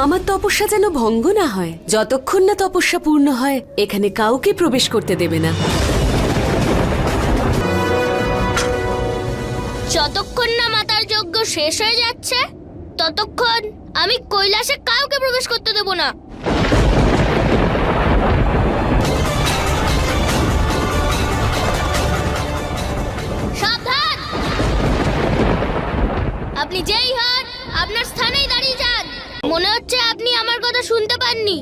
আমার তপস্যা যেন ভঙ্গ না হয়, যতক্ষণ না তপস্যা পূর্ণ হয়, এখানে কাউকে প্রবেশ করতে দেবে না। যতক্ষণ না মাতার যজ্ঞ শেষ হয়ে যাচ্ছে, ততক্ষণ আমি কৈলাসে কাউকে প্রবেশ করতে দেব না। আপনি যেই হন, আপনার স্থানেই দাঁড়িয়ে যান। মনে হচ্ছে আপনি আমার কথা শুনতে পাননি।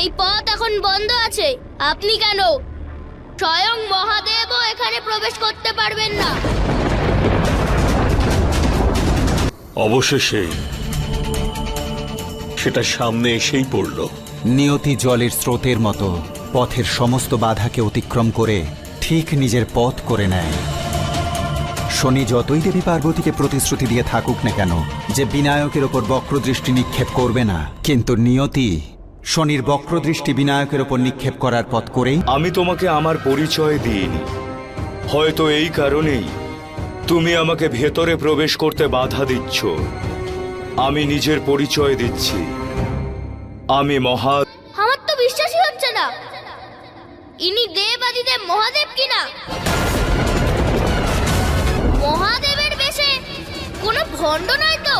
এই পথ এখন বন্ধ আছে। আপনি কেন? স্বয়ং মহাদেবও এখানে প্রবেশ করতে পারবেন না। অবশেষে সেটা সামনে এসেই পড়ল। নিয়তি জলের স্রোতের মতো পথের সমস্ত বাধাকে অতিক্রম করে ঠিক নিজের পথ করে নেয়। শনি যতই দেবী পার্বতীকে প্রতিশ্রুতি দিয়ে থাকুক না কেন যে বিনায়কের ওপর বক্রদৃষ্টি নিক্ষেপ করবে না। কিন্তু নিয়তি শনির বক্রদৃষ্টি বিনায়কের ওপর নিক্ষেপ করার পথ করেই আমি তোমাকে আমার পরিচয় দিইনি। হয়তো এই কারণেই তুমি আমাকে ভেতরে প্রবেশ করতে বাধা দিচ্ছ। আমি নিজের পরিচয় দিচ্ছি। আমি মহা আমার তো বিশ্বাসই হচ্ছে না। ইনি দেব আদিদেব মহাদেব কিনা? ভণ্ড নয় তো?